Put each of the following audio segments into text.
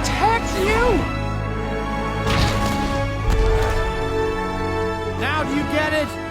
protect you. Now do you get it?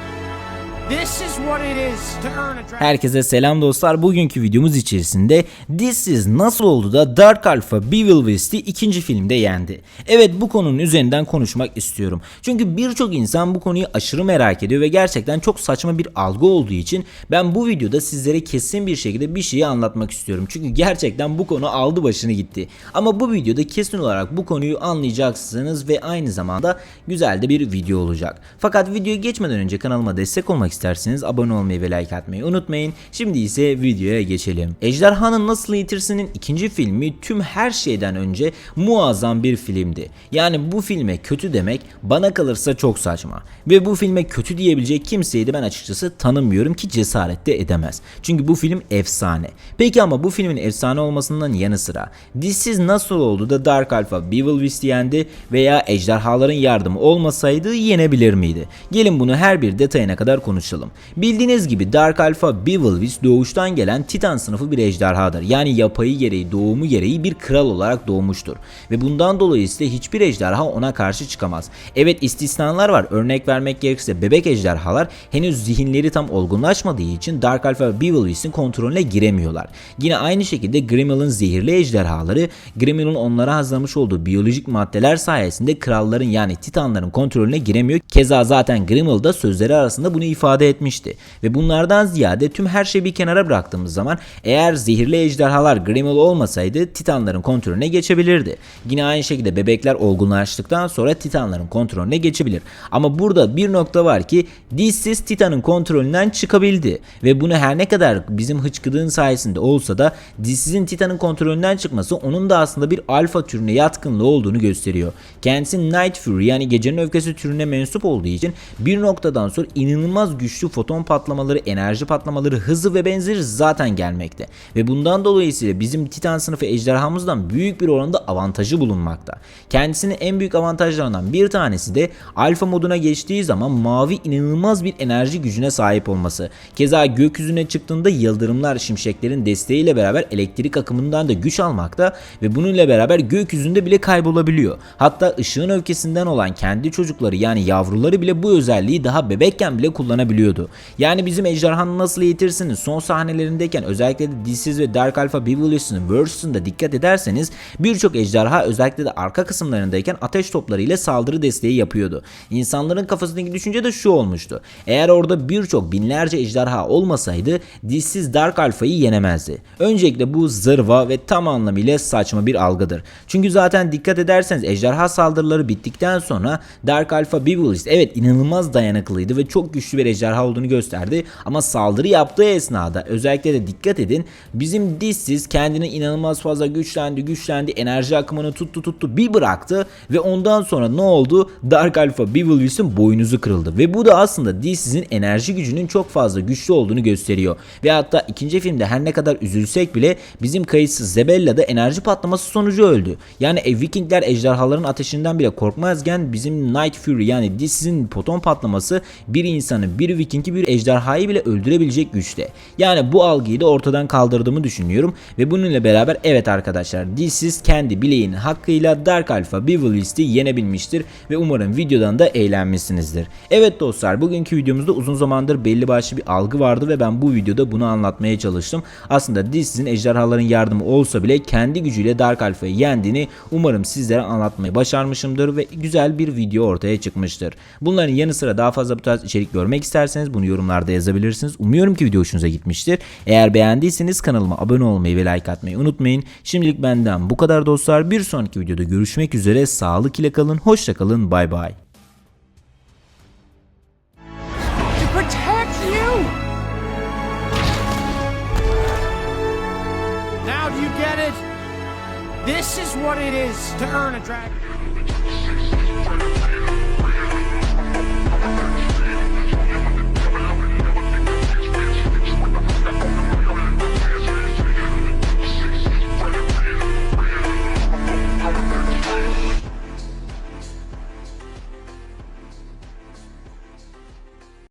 Herkese selam dostlar. Bugünkü videomuz içerisinde This Is nasıl oldu da Dark Alpha Beevil West'i ikinci filmde yendi. Evet bu konunun üzerinden konuşmak istiyorum. Çünkü birçok insan bu konuyu aşırı merak ediyor ve gerçekten çok saçma bir algı olduğu için ben bu videoda sizlere kesin bir şekilde bir şeyi anlatmak istiyorum. Çünkü gerçekten bu konu aldı başını gitti. Ama bu videoda kesin olarak bu konuyu anlayacaksınız ve aynı zamanda güzel de bir video olacak. Fakat videoya geçmeden önce kanalıma destek olmak isterseniz abone olmayı ve like atmayı unutmayın. Şimdi ise videoya geçelim. Ejderhanın Nasıl Eğitirsin'in ikinci filmi tüm her şeyden önce muazzam bir filmdi. Yani bu filme kötü demek bana kalırsa çok saçma. Ve bu filme kötü diyebilecek kimseyi de ben açıkçası tanımıyorum ki cesaret de edemez. Çünkü bu film efsane. Peki ama bu filmin efsane olmasından yanı sıra Is nasıl oldu da Dark Alpha Beevil Beast yendi veya ejderhaların yardımı olmasaydı yenebilir miydi? Gelin bunu her bir detayına kadar konuşalım. Bildiğiniz gibi Dark Alpha Beast doğuştan gelen Titan sınıfı bir ejderhadır. Yani yapayı gereği doğumu gereği bir kral olarak doğmuştur. Ve bundan dolayı ise hiçbir ejderha ona karşı çıkamaz. Evet istisnalar var. Örnek vermek gerekirse bebek ejderhalar henüz zihinleri tam olgunlaşmadığı için Dark Alpha Beast'in kontrolüne giremiyorlar. Yine aynı şekilde Grimmel'ın zehirli ejderhaları Grimmel'ın onlara hazırlamış olduğu biyolojik maddeler sayesinde kralların yani titanların kontrolüne giremiyor. Keza zaten Grimmel da sözleri arasında bunu ifade etmişti. Ve bunlardan ziyade tüm her şeyi bir kenara bıraktığımız zaman eğer zehirli ejderhalar Grimmel olmasaydı titanların kontrolüne geçebilirdi. Yine aynı şekilde bebekler olgunlaştıktan sonra titanların kontrolüne geçebilir. Ama burada bir nokta var ki dişsiz titanın kontrolünden çıkabildi. Ve bunu her ne kadar bizim hıçkıdığın sayesinde olsa da dişsizin titanın kontrolünden çıkması onun da aslında bir alfa türüne yatkınlığı olduğunu gösteriyor. Kendisi Night Fury yani gecenin öfkesi türüne mensup olduğu için bir noktadan sonra inanılmaz güçlü foton patlamaları, enerji patlamaları, hızı ve benzeri zaten gelmekte. Ve bundan dolayısıyla bizim Titan sınıfı ejderhamızdan büyük bir oranda avantajı bulunmakta. Kendisinin en büyük avantajlarından bir tanesi de alfa moduna geçtiği zaman mavi inanılmaz bir enerji gücüne sahip olması. Keza gökyüzüne çıktığında yıldırımlar, şimşeklerin desteğiyle beraber elektrik akımından da güç almakta ve bununla beraber gökyüzünde bile kaybolabiliyor. Hatta ışığın öfkesinden olan kendi çocukları yani yavruları bile bu özelliği daha bebekken bile kullanabiliyordu. Yani bizim ejderhanı nasıl eğitirsiniz son sahnelerindeyken özellikle de Dişsiz ve Dark Alpha Beevil'ın versus'unda dikkat ederseniz birçok ejderha özellikle de arka kısımlarındayken ateş toplarıyla saldırı desteği yapıyordu. İnsanların kafasındaki düşünce de şu olmuştu. Eğer orada birçok binlerce ejderha olmasaydı Dişsiz Dark Alpha'yı yenemezdi. Öncelikle bu zırva ve tam anlamıyla saçma bir algıdır. Çünkü zaten dikkat ederseniz ejderha saldırıları bittikten sonra Dark Alpha Beevilist evet inanılmaz dayanıklıydı ve çok güçlü bir ejderha olduğunu gösterdi ama saldırı yaptığı esnada özellikle de dikkat edin bizim dişsiz kendini inanılmaz fazla güçlendi güçlendi enerji akımını tuttu tuttu bir bıraktı ve ondan sonra ne oldu Dark Alpha Beevilist'in boynuzu kırıldı ve bu da aslında dişsizin enerji gücünün çok fazla güçlü olduğunu gösteriyor ve hatta ikinci filmde her ne kadar üzülsek bile bizim kayıtsız Zebella da enerji patlaması sonucu öldü. Yani e, Vikingler ejderhaların ateşinden bile korkmazken bizim Night Fury yani dişsizin poton patlaması bir insanı bir Vikingi bir ejderhayı bile öldürebilecek güçte. Yani bu algıyı da ortadan kaldırdığımı düşünüyorum ve bununla beraber evet arkadaşlar dişsiz kendi bileğinin hakkıyla Dark Alpha Beevilist'i yenebilmiştir ve umarım videodan da eğlenmişsinizdir. Evet dostlar bugünkü videomuzda uzun zamandır belli başlı bir algı vardı ve ben bu videoda bunu anlatmaya çalıştım. Aslında dişsizin ejderhaların yardımı olsa bile kendi gücüyle Dark Alpha'yı yendiğini umarım sizlere anlatmayı başarmışımdır ve güzel bir video ortaya çıkmıştır. Bunların yanı sıra daha fazla bu tarz içerik görmek isterseniz bunu yorumlarda yazabilirsiniz. Umuyorum ki video hoşunuza gitmiştir. Eğer beğendiyseniz kanalıma abone olmayı ve like atmayı unutmayın. Şimdilik benden bu kadar dostlar. Bir sonraki videoda görüşmek üzere. Sağlık ile kalın. Hoşça kalın. Bay bay. To protect you. Now do you get it? This is what it is to earn a dragon.